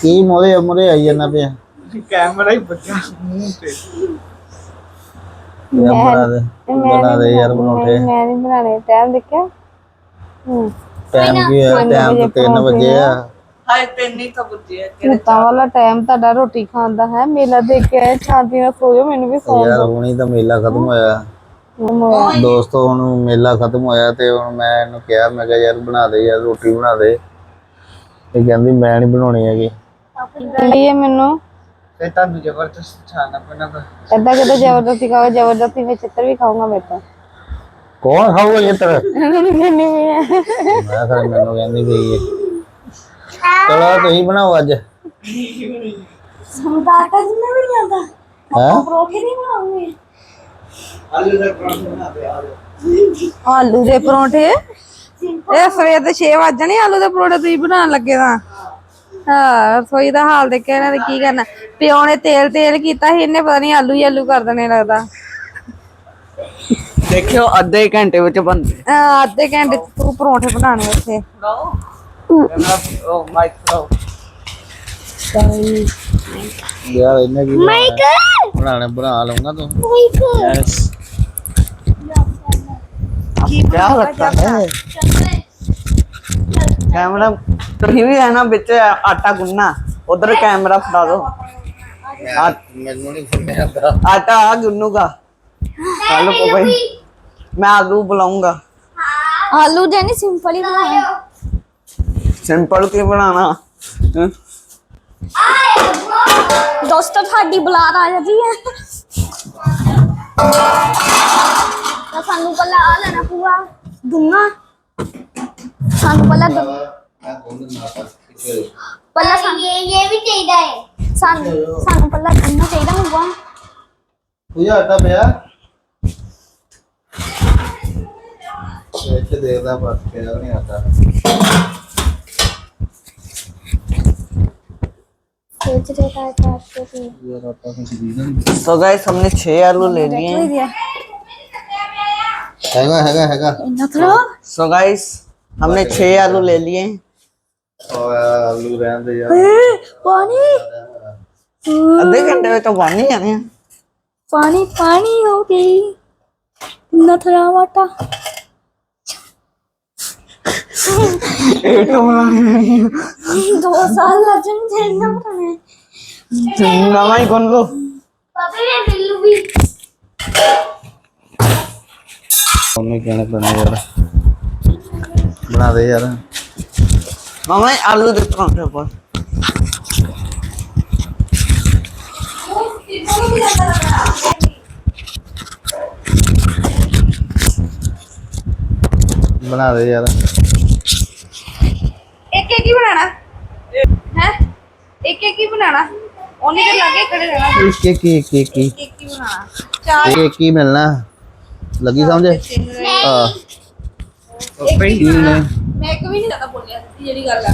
ਕੀ ਮੋਰੇ ਮੋਰੇ ਆਈ ਜਾਂਦਾ ਪਿਆ। ਕੈਮਰਾ ਹੀ ਬੱਚਾ ਮੂੰਹ ਤੇ। ਯਾਰ ਬਣਾ ਦੇ ਬਣਾ ਦੇ ਯਾਰ ਬਣਾਉਣੇ ਮੈਂ ਨਹੀਂ ਬਣਾਣੇ ਟਾਈਮ ਦੇਖਿਆ? ਹੂੰ। ਟਾਈਮ ਕੀ ਹੈ ਟਾਈਮ ਤਾਂ 3 ਵਜੇ ਆ। ਹਾਏ ਤੈਨੂੰ ਤਾਂ ਬੁੱਝਿਆ ਭੂਤਾਂ ਵਾਲਾ ਟਾਈਮ ਤੁਹਾਡਾ ਰੋਟੀ ਖਾਣ ਦਾ ਹੈ ਮੇਲਾ ਦੇਖ ਕੇ ਆਏ ਸ਼ਾਂਤੀ ਨਾਲ ਸੋ ਜਾਓ ਮੈਨੂੰ ਵੀ ਸੌਣ ਯਾਰ ਹੁਣੀ ਤਾਂ ਮੇਲਾ ਖਤਮ ਹੋਇਆ। ਦੋਸਤੋ ਹੁਣ ਮੇਲਾ ਖਤਮ ਹੋਇਆ ਤੇ ਹੁਣ ਮੈਂ ਇਹਨੂੰ ਕਿਹਾ ਮੈਂ ਕਿਹਾ ਯਾਰ ਬਣਾ ਦੇ ਯਾਰ ਰੋਟੀ ਬਣਾ ਦੇ। ਇਹ ਕਹਿੰਦੀ ਮੈਂ ਨਹੀਂ ਬਣਾਉਣੀ ਹੈਗੀ। ਇਹ ਮੈਨੂੰ? ਤੇ ਤੁਹਾਨੂੰ ਜ਼ਬਰਦਸਤ ਛਾਣਾ ਪੈਣਾ ਤਾਂ ਏਦਾਂ ਕਿਤੇ ਜ਼ਬਰਦਸਤੀ ਖਾਓ ਜ਼ਬਰਦਸਤੀ ਮੈਂ ਚਿੱਤਰ ਵੀ ਖਾਊਂਗਾ ਮੇਰੇ ਤੋਂ। ਕੌਣ ਖਾਊਗਾ ਇਹ ਤਰ ਇਹਨਾਂ ਨੂੰ ਕਹਿੰਦੀ ਵੀ ਹੈ। ਮੈਂ ਕਿਹਾ ਮੈਨੂੰ ਕਹਿੰਦੀ ਪਈ ਹੈ ਚਲੋ ਤੁਸੀਂ ਬਣਾਓ ਅੱਜ। ਸਮਦਾਤਾ ਜੀ ਨੇ ਵੀ ਜਾਂਦਾ ਹੈ? ਪਰੋਠੇ ਨਹੀਂ ਬਣਾਉਂਗੇ ਆਲੂ ਦਾ ਪਰਾਂਠਾ ਆਲੂ ਦੇ ਪਰੌਂਠੇ? ਇਹ ਸਵੇਰ ਦੇ 6 ਵਜਣੇ ਆਲੂ ਦੇ ਪਰੌਂਠੇ ਤੁਸੀਂ ਬਣਾਉਣ ਲੱਗੇ ਤਾਂ। ਹਾਂ ਰਸੋਈ ਦਾ ਹਾਲ ਦੇਖ ਕੇ ਇਹਨਾਂ ਨੇ ਕੀ ਕਰਨਾ। ਪਿਓ ਨੇ ਤੇਲ ਤੇਲ ਕੀਤਾ ਸੀ ਇਹਨੇ ਪਤਾ ਨਹੀਂ ਆਲੂ ਹੀ ਆਲੂ ਕਰ ਦੇਣੇ ਲੱਗਦਾ। ਦੇਖਿਓ ਅੱਧੇ ਘੰਟੇ ਵਿੱਚ ਬੰਦੇ ਆਹ, ਅੱਧੇ ਘੰਟੇ 'ਚ ਤੂੰ ਪਰੌਂਠੇ ਬਣਾਉਣੇ ਉੱਥੇ। ਲਓ ਕੈਮਰਾ ਉਹ ਮਾਈਕ ਲਓ ਯਾਰ ਇਹਨੇ ਕੀ ਬਣਾਣੇ ਬਣਾ ਲਊਂਗਾ ਤੂੰ। ਯੈਸ क्या लगता है कैमरा ਤੁਸੀਂ ਵੀ ਹੈ ਨਾ ਵਿੱਚ ਆਟਾ ਗੁੰਨਾ ਉਧਰ ਕੈਮਰਾ ਫੜਾ ਦੋ ਮੈਨੂੰ ਨਹੀਂ ਫੜਿਆ ਆਂਦਾ ਆਟਾ ਆ ਗੁੰਨੂਗਾ ਕੱਲ ਕੋ ਭਾਈ मैं आलू बुलाऊंगा ਆਲੂ ਦੇ ਨਹੀਂ ਸਿੰਪਲ ਹੀ ਬਣਾਏ सिंपल की बनाना हैं? ਦੋਸਤੋ ਤੁਹਾਡੀ ਬੁਲਾਤ ਆ ਜਾਂਦੀ ਹੈ ਤਾਂ ਸਾਨੂੰ ਪਹਿਲਾਂ ਆ ਲੈਣਾ ਪੂਰਾ ਦੁੰਨਾ ਸਾਨੂੰ ਪਹਿਲਾਂ ਦੁ- ਮੈਂ ਗੁੰਨ ਨਾ ਕਰ ਪਹਿਲਾਂ ਸਾਨੂੰ ਇਹ ਇਹ ਵੀ ਚਾਹੀਦਾ ਹੈ ਸਾਨੂੰ ਸਾਨੂੰ ਪਹਿਲਾਂ ਦੁੰਨਾ ਚਾਹੀਦਾ ਹੋਊਗਾ ਤੂੰ ਆਟਾ ਪਿਆ ਇੱਥੇ ਦੇਖਦਾ ਬਸ ਪਿਆ ਨਹੀਂ ਆਟਾ ਸੋਚ ਰਿਹਾ था चाहते थे ਯਾਰ ਆਟਾ ਤਾਂ ਖਰੀਦਣਾ ਨਹੀਂ तो गाइस हमने छह आलू ले लिए हैं हैगा हैगा हैगा। सो तो गाइस हमने छह आलू ले लिए। तो, आलू रहने दे यार। पानी? आधे घंटे में तो पानी आ गया। पानी पानी हो गई। तो दो साल लग जाएँगे ना मैं नवाई कौन लो? पापा ये बिल्लू भी। ਉਹਨੇ ਕਹਿਣਾ ਪੈਣਾ ਯਾਰ। ਬਣਾ ਦੇ ਯਾਰ। ਮਾਮਾ ਆਲੂ ਦੇ ਪਰੌਂਠੇ ਪਾ ਬਣਾ ਦੇ ਯਾਰ। ਇੱਕ ਇੱਕ ਹੀ ਬਣਾਣਾ ਹੈ? ਇੱਕ ਇੱਕ ਹੀ ਬਣਾਣਾ ਉਹਨੇ ਤੇ ਲਾਗੇ ਖੜੇ ਰਹਿਣਾ। ਇੱਕ ਇੱਕ ਇੱਕ ਇੱਕ। ਇੱਕ ਹੀ ਬਣਾਣਾ ਚਾਰ। ਇੱਕ ਹੀ ਮਿਲਣਾ। ਲੱਗੀ ਸਮਝੇ ਹਾਂ ਮੈਂ ਕਦੇ ਨਹੀਂ ਜ਼ਿਆਦਾ ਬੋਲਿਆ ਜਿਹੜੀ ਗੱਲ ਆ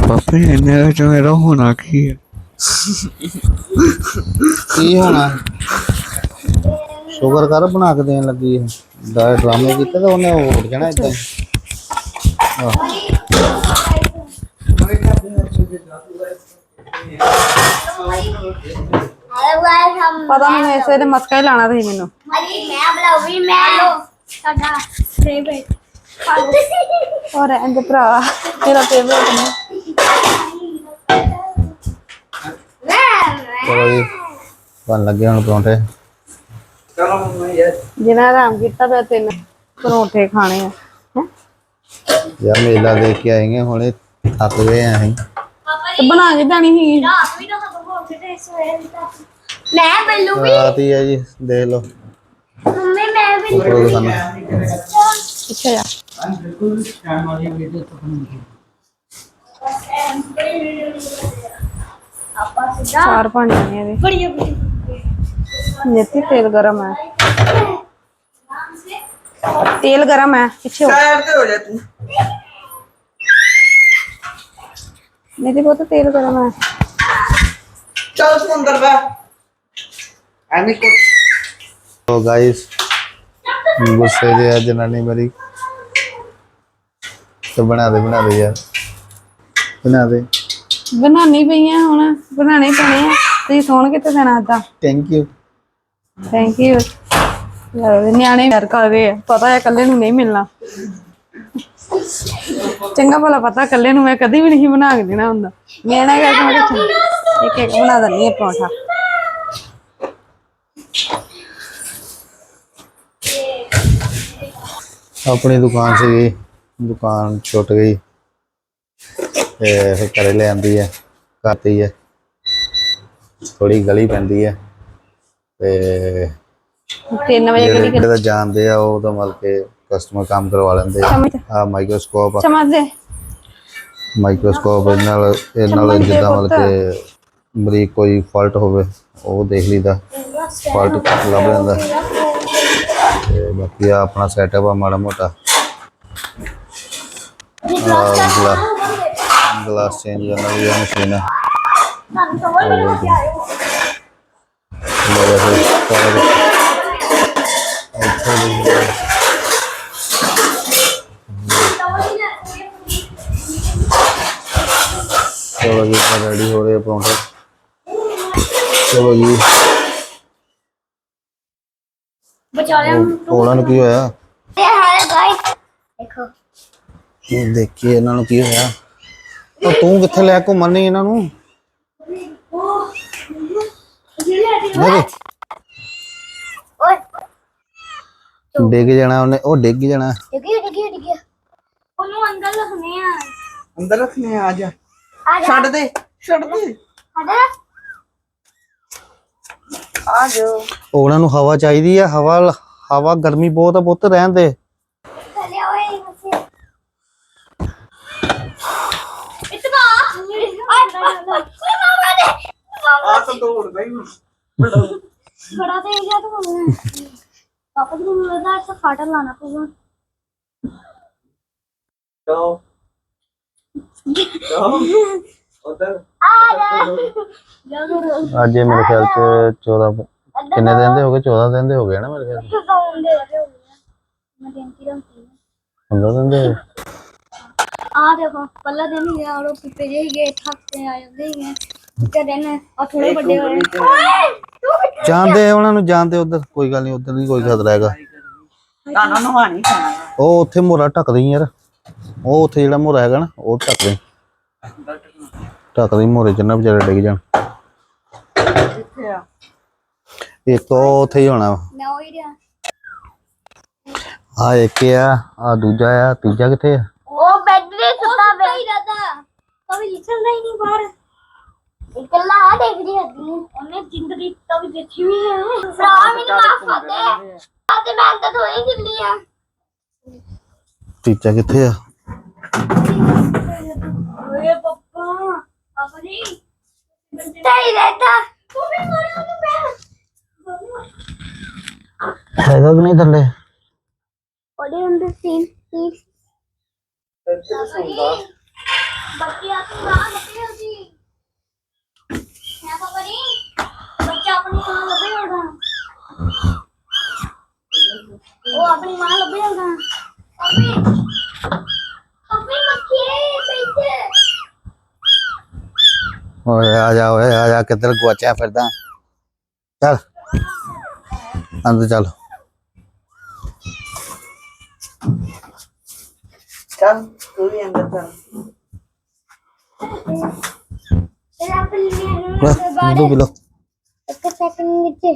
ਪਾਪੇ ਹੋਣਾ ਕੀ ਕੀ ਹੋਣਾ ਸ਼ੂਗਰ ਕਰ ਬਣਾ ਕੇ ਦੇਣ ਲੱਗੀ ਹੈ ਦਾ ਡਰਾਮੇ ਕੀਤੇ ਤਾਂ ਉਹਨੇ ਉੱਠ ਜਾਣਾ ਇਦਾਂ ਹੀ ਪਤਾ ਮੈਨੂੰ ਇਸ ਵੇਲੇ ਮਸਕਾ ਹੀ ਲਾਣਾ ਤੁਸੀਂ ਮੈਨੂੰ। ਮੈਂ ਬਲਾਉਗੀ ਮੈਂ ਸਾਡਾ ਫੇਵਰਟ ਔਰ ਇਹਦੇ ਭਰਾ ਮੇਰਾ ਫੇਵਰਟ ਨੇ। ਚਲੋ ਜੀ ਬਣ ਲੱਗੇ ਹੁਣ ਪਰੌਂਠੇ। ਚਲੋ ਜਿਨਾ ਆਰਾਮ ਕੀਤਾ ਪਿਆ ਤਿੰਨ ਪਰੌਂਠੇ ਖਾਣੇ ਆ। ਯਾਰ ਮੇਲਾ ਦੇਖ ਕੇ ਆਏਗੇ ਹੁਣੇ ਥੱਕ ਗਏ ਆਂ ਅਸੀਂ। ਬਣਾ ਕੇ ਜਾਣੀ ਸੀ। ਰਾਤ ਵੀ ਨਾ ਸਵੇਰੇ ਵੀ। ਤਾਂ ਮੈਂ ਬੱਲੂ ਵੀ ਰਾਤ ਹੀ ਹੈ ਤੇਲ ਗਰਮ ਹੈ। ਤੇਲ ਗਰਮ ਹੈ ਪਿੱਛੇ ਸਾਈਡ ਤੇਲ ਗਰਮ ਹੈ। ਚੱਲ ਤੂੰ ਅੰਦਰ ਬੈ ਐਵੇਂ ਕੁਝ ਸੋ ਗਾਇਸ ਗੁੱਸੇ ਦੇ ਆ ਜਨਾਨੀ ਮੇਰੀ। ਤੇ ਬਣਾ ਦੇ ਬਣਾ ਦੇ ਯਾਰ। ਬਣਾ ਦੇ। ਬਣਾਉਣੀ ਪਈ ਆ ਹੁਣ ਬਣਾਣੇ ਪੈਣੇ ਆ। ਤੁਸੀਂ ਸੌਣ ਕਿਤੇ ਦੇਣਾ ਅੱਧਾ ਥੈਂਕ ਯੂ ਥੈਂਕ ਯੂ ਨਿਆਣੇ ਯਾਰ ਕਰਦੇ ਆ। ਪਤਾ ਹੈ ਇਕੱਲੇ ਨੂੰ ਨਹੀਂ ਮਿਲਣਾ। ਚੰਗਾ ਭਲਾ ਪਤਾ ਇਕੱਲੇ ਨੂੰ ਮੈਂ ਕਦੀ ਵੀ ਨਹੀਂ ਬਣਾ ਕੇ ਦੇਣਾ ਹੁੰਦਾ। ਮੈਂ ਨਾ ਇੱਕ ਇੱਕ ਬਣਾ ਦਿੰਦੀ ਆ ਪਰੌਂਠਾ। ਆਪਣੀ ਦੁਕਾਨ ਸੀਗੀ ਦੁਕਾਨ ਛੁੱਟ ਗਈ। ਤੇ ਫਿਰ ਘਰੇ ਲੈ ਆਂਦੀ ਹੈ ਕਰਤੀ ਹੈ ਥੋੜੀ ਗਲੀ ਪੈਂਦੀ ਹੈ। ਤੇ 3 ਵਜੇ ਜਿਹੜੇ ਤਾਂ ਜਾਣਦੇ ਆ ਉਹ ਤਾਂ ਮਤਲਬ ਕਿ ਕਸਟਮਰ ਕੰਮ ਕਰਵਾ ਲੈਂਦੇ ਆ। ਮਾਈਕਰੋਸਕੋਪ ਚਮਚ ਦੇ ਮਾਈਕਰੋਸਕੋਪ ਨਾਲ ਇਹ ਨਾਲ ਜਿੱਦਾਂ। ਮਤਲਬ ਕਿ ਬਰੀਕ ਕੋਈ ਫਾਲਟ ਹੋਵੇ, ਉਹ ਦੇਖ ਲਈਦਾ। ਫਾਲਟ ਲੱਭ ਜਾਂਦਾ ਤੇ ਬਾਕੀ ਆ ਆਪਣਾ ਸੈਟਅਪ ਆ, ਮਾੜਾ ਮੋਟਾ। ਗਲਾ ਗਲਾਸ ਚੇਂਜ ਕਰਨ ਵਾਲੀ ਆ ਮਸ਼ੀਨ ਆ ਤੁਹਾਨੂੰ ਸਮਝ ਨਹੀਂ ਆ ਰਿਹਾ ਮੇਰਾ ਫਿਰ ਸਾਰਾ ਇੱਥੇ ਵੀ ਸਮਝ ਨਹੀਂ ਆ ਰਿਹਾ ਚਲੋ ਜੀ ਰੈਡੀ ਹੋ ਰਹੇ ਆ ਪਰੌਂਠੇ ਚਲੋ ਜੀ। ਬਚਾ ਲਿਆ ਉਹ- ਉਹਨਾਂ ਨੂੰ ਕੀ ਹੋਇਆ? ਇਹ ਹੈ ਗਾਇਸ ਦੇਖੋ। ਕੀ ਦੇਖੀਏ ਇਹਨਾਂ ਨੂੰ ਕੀ ਹੋਇਆ? ਉਹ ਤੂੰ ਕਿੱਥੇ ਲੈ ਘੁੰਮਣ ਨਹੀਂ ਇਹਨਾਂ ਨੂੰ? ਮੇਰੇ। ਓਏ। ਡਿੱਗ ਜਾਣਾ ਉਹਨੇ ਉਹ ਡਿੱਗ ਜਾਣਾ। ਡਿੱਗੀ ਡਿੱਗੀ ਡਿੱਗੀ ਉਹਨੂੰ ਅੰਦਰ ਰੱਖਨੇ ਆ। ਅੰਦਰ ਰੱਖਨੇ ਆ ਜਾ। ਆ ਜਾ। ਛੱਡ ਦੇ ਛੱਡ ਦੇ। ਹਦਾ ਆ ਜਾ ਉਹਨਾਂ ਨੂੰ ਹਵਾ ਚਾਹੀਦੀ ਆ ਹਵਾ ਹਵਾ ਗਰਮੀ ਬਹੁਤ ਆ ਪੁੱਤ ਰਹਿਣ ਦੇ। ਆ। ਤਾਂ ਦੌੜਦਾ ਹੀ ਬੜਾ। ਤੇ ਗਿਆ ਤੂੰ। ਪਾਪਾ ਜੀ ਨੂੰ ਲੱਗਦਾ ਇਸ ਫਾਟਾ ਲਾਣਾ ਪਊਗਾ। ਜਾਓ। ਜਾਓ। ਅੱਜ ਇਹ ਮੇਰੇ ਖਿਆਲ ਚ 14 ਕਿੰਨੇ ਦਿਨ ਦੇ ਹੋ ਗਏ? 14 ਦਿਨ ਦੇ ਹੋ ਗਏ ਨਾ ਮੇਰੇ ਖਿਆਲ ਚ। ਗਾਉਂਦੇ ਰਹੇ ਹੋ ਮੈਂ ਦਿੰਦੀ ਰਹੀ 15 ਦਿਨ ਦੇ ਆ ਦੇਖੋ ਪਹਿਲਾ ਦਿਨ ਹੀ ਗਿਆ ਉਹ ਪਿੱਪੇ ਜਿਹੇ ਗਏ ਹਫ਼ਤੇ ਆ ਜਾਂਦੇ ਹੀ ਦਿਨ ਥੋੜੇ ਵੱਡੇ ਹੋਏ। ਜਾਣਦੇ ਆ ਉਹਨਾਂ ਨੂੰ ਜਾਣਦੇ ਉਧਰ ਕੋਈ ਗੱਲ ਨਹੀਂ ਉਧਰ ਨਹੀਂ ਕੋਈ ਖਤਰਾ ਹੈਗਾ। ਤੁਹਾਨੂੰ ਨਹਾਣੀ ਪੈਣਾ ਉਹ ਉੱਥੇ ਮੋਰਾ ਢੱਕ ਦੇਈ ਯਾਰ। ਉਹ ਉੱਥੇ ਜਿਹੜਾ ਮੋਰਾ ਹੈਗਾ ਨਾ ਉਹ ਢੱਕ ਢੱਕ ਦੇ ਮੋਰੇ ਚ ਨਾ ਵਿਚਾਰੇ ਡਿੱਗ ਜਾਣ। ਕਿੱਥੇ ਆ? ਇੱਕ ਉਹ ਉੱਥੇ ਹੀ ਹੋਣਾ। ਵਾ। ਮੈਂ ਉਹ ਹੀ ਰਿਹਾ ਆ ਇੱਕ ਆ ਆ ਦੂਜਾ ਆ ਤੀਜਾ ਕਿੱਥੇ ਆ? ਉਹ ਬੈੱਡ ਤੇ ਸੁੱਤਾ ਪਿਆ। ਹੀ ਰਹਦਾ। ਕभी ਨਿਕਲਦਾ ਹੀ ਨਹੀਂ ਬਾਹਰ। ਇਕੱਲਾ ਆ ਦੇਖਦੀ ਹੁੰਦੀ ਉਹਨੇ ਜ਼ਿੰਦਗੀ ਕभी ਦੇਖੀ ਵੀ ਹੈ ਭਰਾ ਮੈਨੂੰ ਮਾਫ ਕਰ ਦੇ। ਅੱਜ ਮੈਂ ਤਾਂ ਥੋੜੀ ਗਿੱਲੀ ਆ। ਤੀਜਾ ਕਿੱਥੇ ਆ ਓਏ ਪਪਾ ਆਪਣੀ ਤੇਰੀ ਰਹਿਤਾ ਤੂੰ ਵੀ ਮਾਰਿਆ ਉਹਨੂੰ ਮੈਂ ਹੈਗਾ ਕਿ ਨਹੀਂ ਥੱਲੇ ਉਹਦੇ ਅੰਦਰ ਸੀਨ ਸੀ ਇੱਥੇ ਸੁਣਦਾ ਬੱਚੇ ਆ ਤੂੰ ਨਾ ਲੱਗੇ ਉਹਦੀ ਹੈ ਪਾਪਾ ਜੀ ਬੱਚਾ ਆਪਣੀ ਮਾਂ ਲੱਭੇ ਹੋਗਾ ਉਹ ਆਪਣੀ ਮਾਂ ਲੱਭੇ ਹੋਗਾ ਪਾਪੀ ਪਾਪੀ ਮੱਖੀ ਪੀਛੇ ਓਏ ਆ ਜਾ ਓਏ ਆ ਜਾ ਕਿੱਧਰ ਗੁਆਚਿਆ ਫਿਰਦਾ ਚੱਲ ਅੰਦਰ ਚੱਲ ਚੱਲ ਤੂੰ ਵੀ ਅੰਦਰ ਚੱਲ ਤੇਰਾ ਪਲੀਨੇ ਲੈ ਦੋ ਕਿਲੋ ਇੱਕ ਸੈਕਿੰਡ ਨੀਚੇ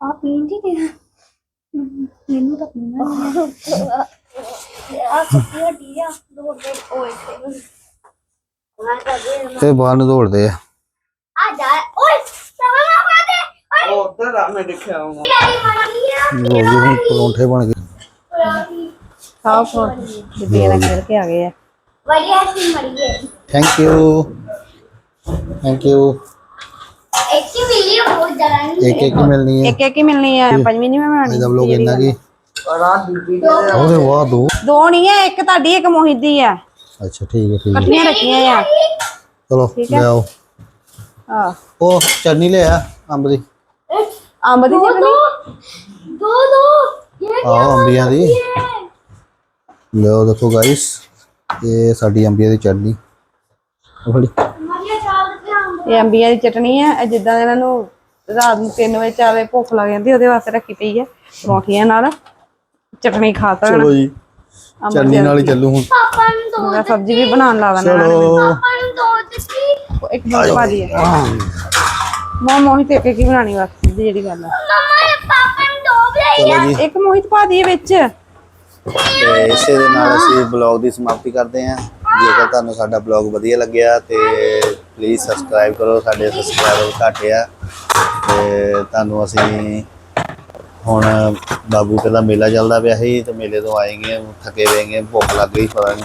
ਆ ਪੀਂਦੀ ਤੇ ਮੈਨੂੰ ਤਾਂ ਪੀਣਾ ਨਹੀਂ ਆ ਸੱਤੀ ਹੱਡੀ ਆ ਦੋ ਦੋ ਓਏ ਤੇ ਬਾਹਰ ਨੂੰ ਦੌੜਦੇ ਆ। ਆ ਜਾ ਓਏ ਸਵਾ ਨਾ ਪਾ ਦੇ ਓਏ। ਉਹ ਉਧਰ ਆ ਮੈਂ ਦੇਖਿਆ ਹੋ ਗਏ ਹੁਣ ਪਰੌਂਠੇ ਬਣ ਗਏ। ਖਾਓ ਪਰੌਂਠੇ ਬੀਬੀ ਨਾਲ ਖੇਡ ਕੇ ਆ ਗਏ ਆ। ਵਧੀਆ ਸੀ ਹੈ ਥੈਂਕ ਯੂ ਥੈਂਕ ਯੂ ਇੱਕ ਹੀ ਮਿਲੀ ਜ਼ਿਆਦਾ ਨਹੀਂ ਇੱਕ ਇੱਕ ਹੀ ਮਿਲਣੀ ਹੈ ਇੱਕ ਇੱਕ ਹੀ ਮਿਲਣੀ ਆ ਪੰਜਵੀਂ ਨਹੀਂ ਮੈਂ ਬਣਾਣੀ ਇਹਦਾ ਵਲੋਗ ਇੰਨਾ ਕੀ? ਰਾਤ ਬੀਬੀ ਦੇ ਉਹਦੇ ਵਾਹ ਦੋ। ਦੋ ਨਹੀਂ ਆ ਇੱਕ ਤੁਹਾਡੀ ਇੱਕ ਮੋਹਿਤ ਦੀ ਆ। ਅੱਛਾ ਠੀਕ ਹੈ ਠੀਕ ਹੈ ਇਕੱਠੀਆਂ ਰੱਖੀਆਂ ਆ। ਚਲੋ ਲਿਆਓ ਆ ਉਹ ਚਟਨੀ ਲਿਆ ਅੰਬ ਦੀ। ਅੰਬ ਦੀ ਚਟਨੀ? ਦੋ ਦੋ ਇਹ ਆਹੋ ਅੰਬੀਆਂ ਦੀ। ਲਓ ਦੇਖੋ ਗਾਇਸ ਇਹ ਸਾਡੀ ਅੰਬੀਆਂ ਦੀ ਚਟਨੀ। ਉਹ ਫੜੀ। ਚਾਲ ਦੇ ਧਿਆਨ ਇਹ ਅੰਬੀਆਂ ਦੀ ਚਟਣੀ ਹੈ ਇਹ ਜਿੱਦਾਂ ਇਹਨਾਂ ਨੂੰ ਰਾਤ ਨੂੰ 3 ਵਜੇ 4 ਵਜੇ ਭੁੱਖ ਲੱਗ ਜਾਂਦੀ ਉਹਦੇ ਵਾਸਤੇ ਰੱਖੀ ਪਈ ਹੈ ਪਰੌਂਠੀਆਂ ਨਾਲ। ਚਟਣੀ ਖਾ ਤਾ ਚਲੋ ਜੀ। ਚਟਨੀ ਨਾਲ ਹੀ ਚੱਲੂ ਹੁਣ। ਪਾਪਾ ਨੂੰ ਦੋ ਮੈਂ ਸਬਜ਼ੀ ਵੀ ਬਣਾਉਣ ਲਾ ਦੇਣਾ ਚਲੋ। ਪਾਪਾ ਨੂੰ ਦੋ ਦਿੱਤੀ। ਇੱਕ ਮਿੰਟ ਭਾਜੀ। ਹੈ। ਮੈਂ ਮੋਹਿਤ ਇੱਕ ਇੱਕ ਹੀ ਬਣਾਣੀ ਬਸ ਸਿੱਧੀ ਜਿਹੜੀ ਗੱਲ ਹੈ ਮਮਾ ਇਹ ਪਾਪਾ ਨੂੰ ਦੋ ਬਣਾਈ ਚਲੋ ਜੀ। ਇੱਕ ਮੋਹਿਤ ਭਾਜੀ ਹੈ ਵਿੱਚ। ਤੇ ਇਸੇ ਦੇ ਨਾਲ ਅਸੀਂ ਬਲੌਗ ਦੀ ਸਮਾਪਤੀ ਕਰਦੇ ਹਾਂ। ਜੇਕਰ ਤੁਹਾਨੂੰ ਸਾਡਾ ਬਲੌਗ ਵਧੀਆ ਲੱਗਿਆ ਤੇ ਪਲੀਜ਼ ਸਬਸਕ੍ਰਾਈਬ ਕਰੋ। ਸਾਡੇ ਸਬਸਕ੍ਰਾਈਬਰ ਘੱਟ ਆ। ਤੇ ਤੁਹਾਨੂੰ ਅਸੀਂ ਹੁਣ ਬਾਬੂ ਦਾ ਮੇਲਾ ਚੱਲਦਾ ਪਿਆ ਸੀ ਤੇ ਮੇਲੇ ਤੋਂ ਆਏਗੇ ਥੱਕੇ ਹੋਏਗੇ ਭੁੱਖ ਲੱਗ ਗਈ ਪਤਾ ਨਹੀਂ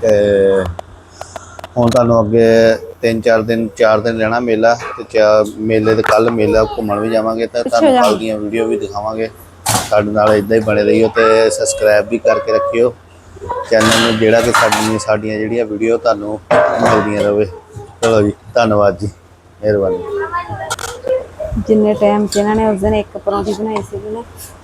ਤੇ ਹੁਣ ਤੁਹਾਨੂੰ ਅੱਗੇ 3-4 ਦਿਨ 4 ਦਿਨ ਰਹਿਣਾ ਮੇਲਾ ਤੇ ਮੇਲੇ ਤੇ ਕੱਲ ਮੇਲਾ ਘੁੰਮਣ ਵੀ ਜਾਵਾਂਗੇ ਤਾਂ ਤੁਹਾਨੂੰ ਕੱਲ ਦੀਆਂ ਵੀਡੀਓ ਵੀ ਦਿਖਾਵਾਂਗੇ। ਸਾਡੇ ਨਾਲ ਇਦਾਂ ਹੀ ਬਣੇ ਰਹੀਓ ਤੇ ਸਬਸਕ੍ਰਾਈਬ ਵੀ ਕਰਕੇ ਰੱਖਿਓ। ਚੈਨਲ ਨੂੰ ਜਿਹੜਾ ਕਿ ਸਾਡੀਆਂ ਸਾਡੀਆਂ ਜਿਹੜੀਆਂ ਵੀਡੀਓ ਤੁਹਾਨੂੰ ਮਿਲਦੀਆਂ ਰਹੇ ਚਲੋ ਜੀ ਧੰਨਵਾਦ ਜੀ। ਮਿਹਰਬਾਨੀ। ਜਿੰਨੇ ਟਾਈਮ 'ਚ ਇਹਨਾਂ ਨੇ ਉਸ ਦਿਨ ਇੱਕ ਪਰੌਂਠੀ ਬਣਾਈ ਸੀ ਨਾ